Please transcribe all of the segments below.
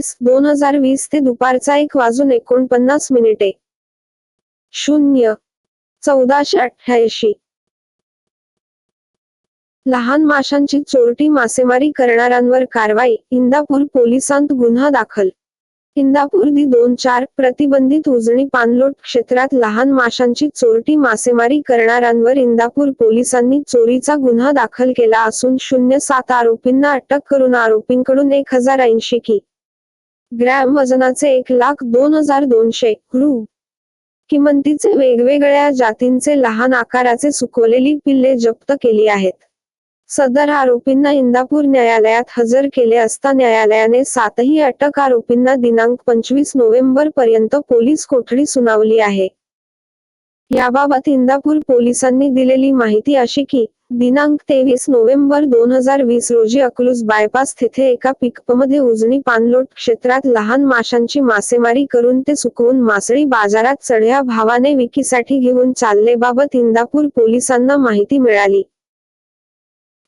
दोन हजार वीस ते दुपारचा एक वाजून एकोणपन्नास मिनिटे. शून्य चौदाशे अठ्ठ्याऐंशी. लहान माशांची चोरटी मासेमारी करणाऱ्यांवर कारवाई इंदापूर पोलिसांत गुन्हा दाखल. इंदापूर दि दोन चार प्रतिबंधित उजणी पाणलोट क्षेत्रात लहान माशांची चोरटी मासेमारी करणाऱ्यांवर इंदापूर पोलिसांनी चोरीचा गुन्हा दाखल केला असून शून्य सात आरोपींना अटक करून आरोपींकडून एक हजार ऐंशी की ग्रॅम वजनाचे एक लाख दोन हजार दोनशे रु. किमंतीचे वेगवेगळ्या जातींचे लहान आकाराचे सुकवलेली पिल्ले जप्त केली आहेत. सदर आरोपींना इंदापूर न्यायालयात हजर केले असता न्यायालयाने सातही अटक आरोपींना दिनांक पंचवीस नोव्हेंबर पर्यंत पोलीस कोठडी सुनावली आहे. याबाबत इंदापूर पोलिसांनी दिलेली माहिती अशी की दिनांक तेवीस नोव्हेंबर दोन हजार वीस रोजी अकलूज बायपास तिथे एका पिकपमध्ये उजनी पाणलोट क्षेत्रात लहान माशांची मासेमारी करून ते सुकवून मासळी बाजारात चढ्या भावाने विकीसाठी घेऊन चाललेबाबत इंदापूर पोलिसांना माहिती मिळाली.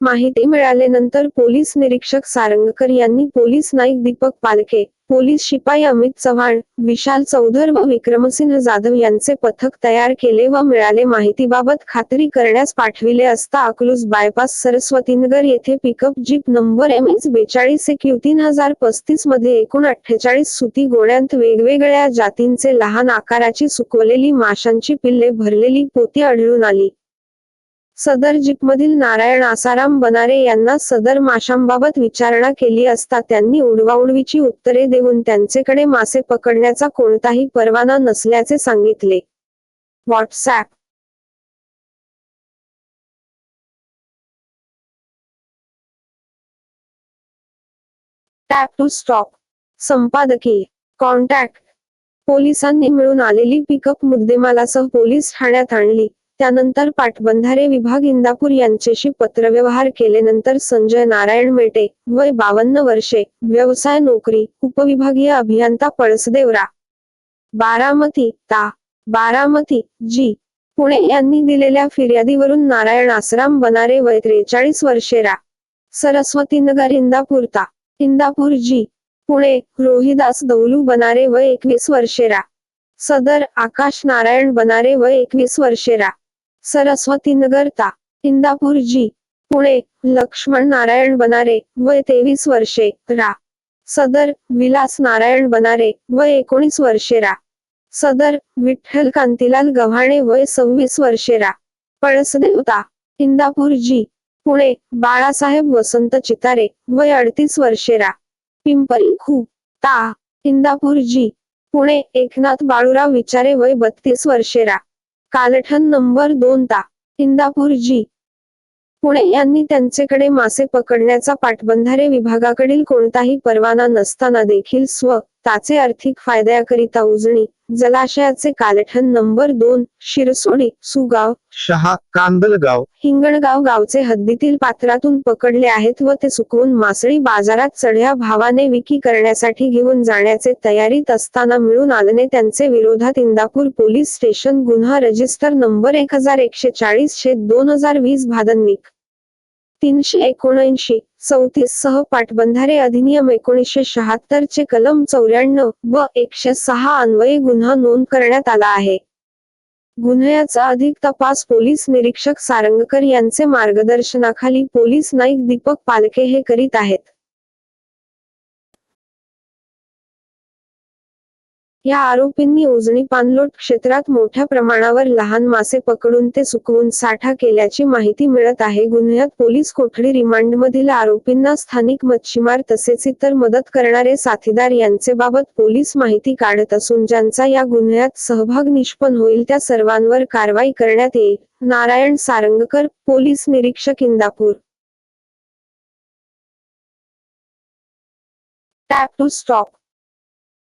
माहिती मिळाल्यानंतर पोलीस निरीक्षक सारंगकर यांनी पोलीस नाईक दीपक पालखे पोलीस शिपाई अमित चव्हाण विशाल चौधर व विक्रमसिंह जाधव यांचे पथक तयार केले व मिळाले माहितीबाबत खात्री करण्यास पाठविले असता अकलूज बायपास सरस्वतीनगर येथे pickup jeep number M H बेचाळीस एक यू तीन हजार पस्तीसमध्ये एकूण अठ्ठेचाळीस सुती गोण्यांत वेगवेगळ्या जातींचे लहान आकाराची सुकवलेली माशांची पिल्ले भरलेली पोती आढळून आली. सदर जीपमधील नारायण आसाराम बनारे यांना सदर माशांबाबत विचारणा केली असता त्यांनी उडवाउडवीची उत्तरे देऊन त्यांचेकडे मासे पकडण्याचा कोणताही परवाना नसल्याचे सांगितले. व्हॉट्सॲप टॅप टू स्टॉप संपादकीय कॉन्टॅक्ट पोलिसांनी मिळून आलेली पिकअप मुद्देमालासह पोलीस ठाण्यात आणली. त्यानंतर पाटबंधारे विभाग इंदापूर यांच्याशी पत्रव्यवहार केल्यानंतर संजय नारायण मेटे वय बावन्न वर्षे व्यवसाय नोकरी उपविभागीय अभियंता पळसदेवरा. बारामती ता. बारामती जी. पुणे यांनी दिलेल्या फिर्यादीवरून नारायण आसराम बनारे वय त्रेचाळीस वर्षे रा. सरस्वतीनगर इंदापूर ता. इंदापूर जी. पुणे रोहिदास दौलू बनारे वय एकवीस वर्षे रा. सदर आकाश नारायण बनारे वय एकवीस वर्षे रा. सरस्वतीनगर ता इंदापूर जी पुणे लक्ष्मण नारायण बनारे वय तेवीस वर्षे रा. सदर विलास नारायण बनारे वय एकोणीस वर्षे रा. सदर विठ्ठल कांतीलाल गव्हाणे वय सव्वीस वर्षे रा. पळसदेवता इंदापूर जी पुणे बाळासाहेब वसंत चितारे वय अडतीस वर्षे रा. पिंपरी खू ता इंदापूर जी पुणे एकनाथ बाळूराव विचारे वय बत्तीस वर्षे रा. कालठण नंबर दोन ता इंदापूर जी. पुणे यांनी त्यांचेकडे मासे पकडण्याचा पाटबंधारे विभागाकडील कोणताही परवाना नसताना देखील स्व ताचे आर्थिक फायद्याकरिता उजणी जलाशयाचे कालठण नंबर दोन शिरसोडी सुगाव शहा कांदलगाव. हिंगणगाव गावचे हद्दीतील पात्रातून पकडले आहेत व ते सुकवून मासळी बाजारात चढ्या भावाने विकी करण्यासाठी घेऊन जाण्याचे तयारीत असताना मिळून आल्याने त्यांचे विरोधात इंदापूर पोलीस स्टेशन गुन्हा रजिस्टर नंबर एक हजार एकशे चाळीस शे दोन हजार वीस भादनविक. तीनशे एकोणऐंशी चौतीस सह पाटबंधारे अधिनियम एकोणीसशे शहात्तर चे कलम चौऱ्याण्णव व एकशे सहा अन्वये गुन्हा नोंद करण्यात आला आहे. गुन्ह्याचा अधिक तपास पोलीस निरीक्षक सारंगकर यांचे मार्गदर्शनाखाली पोलीस नाईक दीपक पालके हे करीत आहेत. या आरोपींनी उजनी पाणलोट क्षेत्रात मोठ्या प्रमाणावर लहान मासे पकडून ते सुकवून साठा केल्याची माहिती मिळत आहे. गुन्ह्यात पोलीस कोठडी रिमांडमधील आरोपींना स्थानिक मच्छीमार तसेच इतर मदत करणारे साथीदार यांचे बाबत पोलीस माहिती काढत असून ज्यांचा या गुन्ह्यात सहभाग निष्पन्न होईल त्या सर्वांवर कारवाई करण्यात येईल. नारायण सारंगकर पोलीस निरीक्षक इंदापूर. Tap to stop.